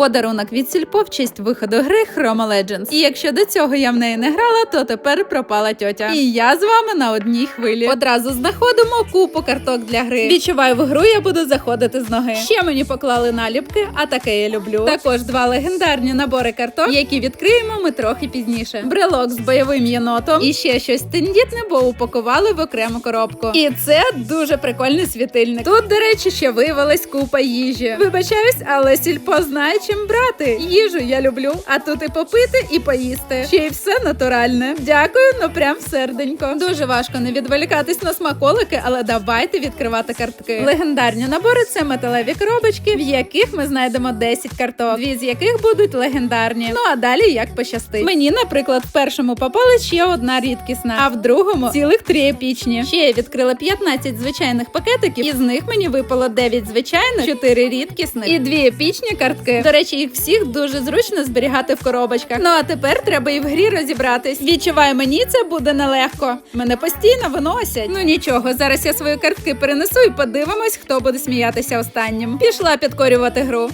Подарунок від сільпо в честь виходу гри Chroma Legends. І якщо до цього я в неї не грала, то тепер пропала тьотя. І я з вами на одній хвилі. Одразу знаходимо купу карток для гри. Відчуваю, в гру я буду заходити з ноги. Ще мені поклали наліпки, а таке я люблю. Також два легендарні набори карток, які відкриємо ми трохи пізніше. Брелок з бойовим єнотом і ще щось тендітне, бо упакували в окрему коробку. І це дуже прикольний світильник. Тут, до речі, ще виявилась купа їжі. Вибачаюсь, але сільпо знає чим брати. Їжу я люблю, а тут і попити, і поїсти. Ще й все натуральне. Дякую, ну прям серденько. Дуже важко не відволікатись на смаколики, але давайте відкривати картки. Легендарні набори це металеві коробочки, в яких ми знайдемо 10 карток, дві з яких будуть легендарні. Ну а далі як пощастить. Мені, наприклад, в першому попали ще одна рідкісна, а в другому цілих три епічні. Ще я відкрила 15 звичайних пакетиків, із них мені випало 9 звичайних, 4 рідкісних і 2 епічні картки. До речі, їх всіх дуже зручно зберігати в коробочках. Ну а тепер треба і в грі розібратись. Відчуваю, мені це буде нелегко. Мене постійно виносять. Ну нічого, зараз я свої картки перенесу і подивимось, хто буде сміятися останнім. Пішла підкорювати гру.